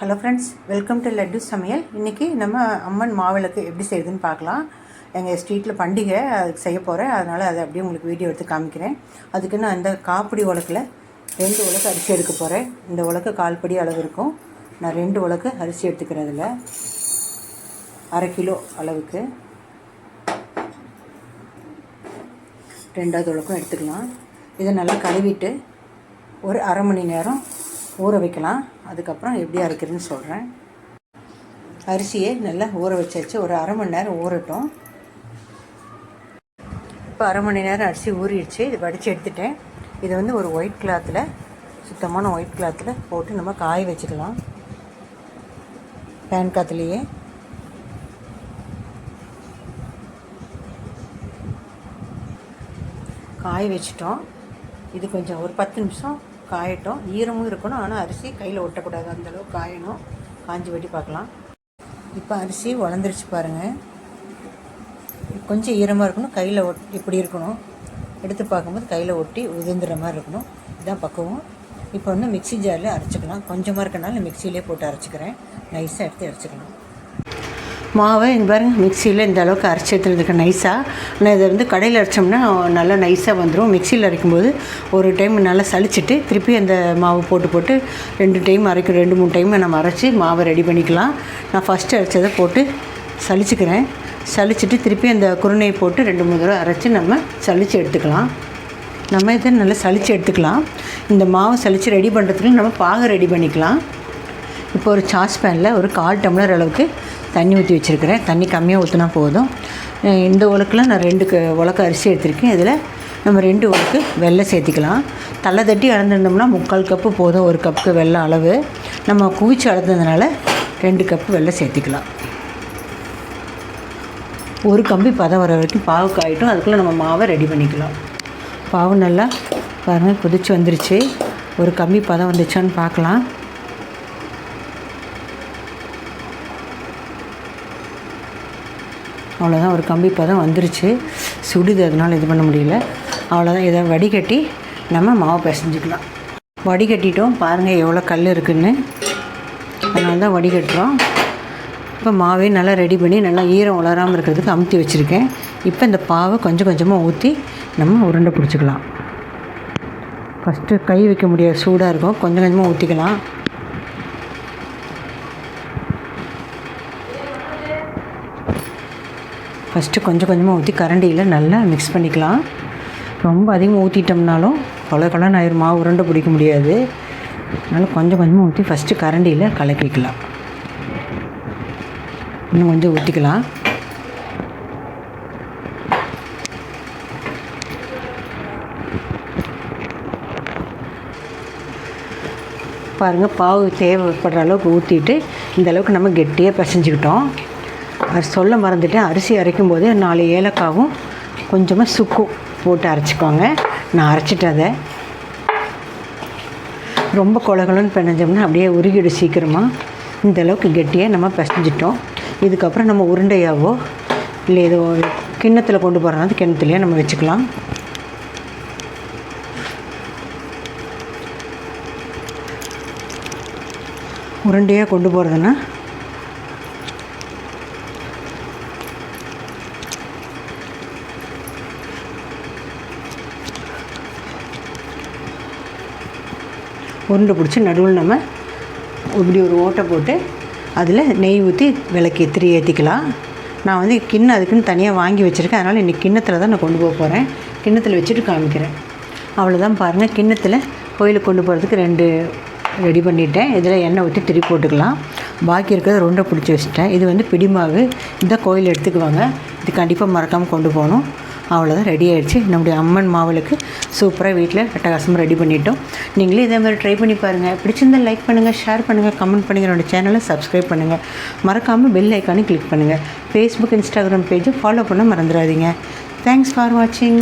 Hello friends welcome to Laddu சமையல் இன்றைக்கி நம்ம அம்மன் மாவிளக்கு எப்படி செய்யுதுன்னு பார்க்கலாம். எங்கள் ஸ்ட்ரீட்டில் பண்டிகை அதுக்கு செய்ய போகிறேன் அதனால் அதை அப்படியே உங்களுக்கு வீடியோ எடுத்து காமிக்கிறேன். அதுக்கு நான் அந்த காப்பிடி உலக்கில் ரெண்டு உலக்கு அரிசி எடுக்க போகிறேன் இந்த உலக்கு கால்படி அளவு இருக்கும். நான் ரெண்டு உலக்கு அரிசி எடுத்துக்கிறதுல அரை கிலோ அளவுக்கு. ரெண்டாவது உலக்கும் எடுத்துக்கலாம். இதை நல்லா கழுவிட்டு ஒரு அரை மணி நேரம் ஊற வைக்கலாம். அதுக்கப்புறம் எப்படி அரைக்கிறதுன்னு சொல்கிறேன் அரிசியை நல்லா ஊற வச்சாச்சு. ஒரு அரை மணி நேரம் ஊறட்டும். இப்போ அரை மணி நேரம் அரிசி ஊறிடுச்சு. இது வடித்து எடுத்துட்டேன். இதை வந்து ஒரு ஒயிட் கிளாத்தில் சுத்தமான ஒயிட் கிளாத்தில் போட்டு நம்ம காய வச்சுக்கலாம். பேன் காத்துலேயே காய வச்சிட்டோம். இது கொஞ்சம் ஒரு பத்து நிமிஷம் காயட்டும். ஈரமும் இருக்கணும். ஆனால் அரிசி கையில் ஒட்டக்கூடாது. அந்தளவுக்கு காயணும். காஞ்சி வெட்டி பார்க்கலாம். இப்போ அரிசி வளர்ந்துருச்சு பாருங்கள் கொஞ்சம் ஈரமாக இருக்கணும். கையில் ஒட் இப்படி இருக்கணும். எடுத்து பார்க்கும்போது கையில் ஒட்டி உதிர்ந்துற மாதிரி இருக்கணும். இதுதான் பக்குவம். இப்போ வந்து மிக்ஸி ஜாரில் அரைச்சிக்கலாம். கொஞ்சமாக இருக்கனால மிக்சியிலே போட்டு அரைச்சிக்கிறேன். நைஸாக எடுத்து அரைச்சிக்கலாம். மாவை இங்கே பாருங்க மிக்சியில் இந்த அளவுக்கு அரைச்சி எடுத்துருக்கேன் நைஸாக ஆனால் இதை வந்து கடையில் அரைச்சோம்னா நல்லா நைஸாக வந்துடும் மிக்சியில் அரைக்கும்போது ஒரு டைம் நல்லா சலிச்சிட்டு திருப்பி அந்த மாவு போட்டு போட்டு ரெண்டு டைம் அரைக்கும் ரெண்டு மூணு டைம் நம்ம அரைச்சி மாவை ரெடி பண்ணிக்கலாம். நான் ஃபஸ்ட்டு அரைச்சதை போட்டு சளிச்சுக்கிறேன். சலிச்சுட்டு திருப்பி அந்த குருணையை போட்டு ரெண்டு மூணு தடவை அரைச்சி நம்ம சளிச்சு எடுத்துக்கலாம். நம்ம இதை நல்லா சளிச்சு எடுத்துக்கலாம். இந்த மாவை சலித்து ரெடி பண்ணுறதுக்கு நம்ம பாகை ரெடி பண்ணிக்கலாம். இப்போ ஒரு சாஸ் பேனில் ஒரு கால் டம்ளர் அளவுக்கு தண்ணி ஊற்றி வச்சுருக்கிறேன். தண்ணி கம்மியாக ஊற்றினா போதும். இந்த உலக்கில் நான் ரெண்டு க உலக்க அரிசி எடுத்திருக்கேன். இதில் நம்ம ரெண்டு உலக்கு வெள்ளை சேர்த்திக்கலாம். தலை தட்டி அளந்துருந்தோம்னா முக்கால் கப்பு போதும் ஒரு கப்புக்கு வெள்ளை அளவு. நம்ம குவிச்சு அளந்ததுனால ரெண்டு கப்பு வெள்ளை சேர்த்திக்கலாம். ஒரு கம்பி பதம் வர வரைக்கும் பாவு காயிட்டும். அதுக்குள்ளே நம்ம மாவை ரெடி பண்ணிக்கலாம். பாவு நல்லா பாருங்கள் கொதிச்சு வந்துருச்சு. ஒரு கம்பி பதம் வந்துச்சான்னு பார்க்கலாம். அவ்வளோதான் ஒரு கம்பி பதம் வந்துருச்சு. சுடுது அதனால் இது பண்ண முடியல. அவ்வளோதான் இதை வடிகட்டி நம்ம மாவு பிசைஞ்சிக்கலாம். வடிகட்டிட்டோம் பாருங்கள் எவ்வளோ கல் இருக்குதுன்னு அதனால தான் வடிகட்டுறோம். இப்போ மாவே நல்லா ரெடி பண்ணி நல்லா ஈரம் உலராமல் இருக்கிறதுக்கு அமுத்தி வச்சுருக்கேன். இப்போ இந்த பாவை கொஞ்சம் கொஞ்சமாக ஊற்றி நம்ம உருண்டை பிடிச்சிக்கலாம். ஃபஸ்ட்டு கை வைக்க முடியாது சூடாக இருக்கும். கொஞ்சம் கொஞ்சமாக ஊற்றிக்கலாம் ஃபஸ்ட்டு கொஞ்சம் கொஞ்சமாக ஊற்றி கரண்டியில் நல்லா மிக்ஸ் பண்ணிக்கலாம். ரொம்ப அதிகமாக ஊற்றிட்டோம்னாலும் அவ்வளோ கலன் ஆயிரும். மாவு உருண்டை பிடிக்க முடியாது. அதனால் கொஞ்சம் கொஞ்சமாக ஊற்றி ஃபஸ்ட்டு கரண்டியில் கலக்கிக்கலாம். இன்னும் கொஞ்சம் ஊற்றிக்கலாம் பாருங்கள் பாவு தேவைப்படுற அளவுக்கு ஊற்றிட்டு இந்த அளவுக்கு நம்ம கெட்டியாக பிசைஞ்சுக்கிட்டோம். அது சொல்ல மறந்துட்டேன். அரிசி அரைக்கும் போது நாலு ஏலக்காவும் கொஞ்சமாக சுக்கும் போட்டு அரைச்சிக்கோங்க. நான் அரைச்சிட்டேன் அதை. ரொம்ப குலகுலன்னு பிணைஞ்சோம்னா அப்படியே உருகிடும் சீக்கிரமாக இந்த அளவுக்கு கெட்டியாக நம்ம பிசைஞ்சிட்டோம். இதுக்கப்புறம் நம்ம உருண்டையாவோ இல்லை ஏதோ கிண்ணத்தில் கொண்டு போகிறனால கிண்ணத்துலேயே நம்ம வச்சுக்கலாம். உருண்டையாக கொண்டு போகிறதுனா உருண்டை பிடிச்சி நடுவில் நம்ம இப்படி ஒரு ஓட்டை போட்டு அதில் நெய் ஊற்றி விளக்கு எத்திரி ஏற்றிக்கலாம் நான் வந்து கிண்ணம் அதுக்குன்னு தனியாக வாங்கி வச்சுருக்கேன். அதனால் இன்றைக்கி கிண்ணத்தில் தான் நான் கொண்டு போக போகிறேன் கிண்ணத்தில் வச்சுட்டு காமிக்கிறேன். அவ்வளோதான் பாருங்கள் கிண்ணத்தில் கோயிலுக்கு கொண்டு போகிறதுக்கு ரெண்டு ரெடி பண்ணிட்டேன். இதில் எண்ணெய் ஊற்றி திரி போட்டுக்கலாம். பாக்கி இருக்கிறத ரொண்டை பிடிச்சி வச்சுட்டேன். இது வந்து பிடிமாவு இந்த கோயில் எடுத்துக்குவாங்க. இது கண்டிப்பாக மறக்காமல் கொண்டு போகணும். அவ்வளோதான் ரெடி ஆகிடுச்சு நம்முடைய அம்மன் மாவளுக்கு சூப்பராக வீட்டில் அட்டகாசமாக ரெடி பண்ணிட்டோம். நீங்களே இதே மாதிரி ட்ரை பண்ணி பாருங்கள் பிடிச்சிருந்தால் லைக் பண்ணுங்கள் ஷேர் பண்ணுங்கள் கமெண்ட் பண்ணுங்கள் என்னோட சேனலை சப்ஸ்கிரைப் பண்ணுங்கள் மறக்காமல் பெல் ஐக்கானே கிளிக் பண்ணுங்கள் ஃபேஸ்புக் இன்ஸ்டாகிராம் பேஜை ஃபாலோ பண்ண மறந்துடாதீங்க. தேங்க்ஸ் ஃபார் வாட்சிங்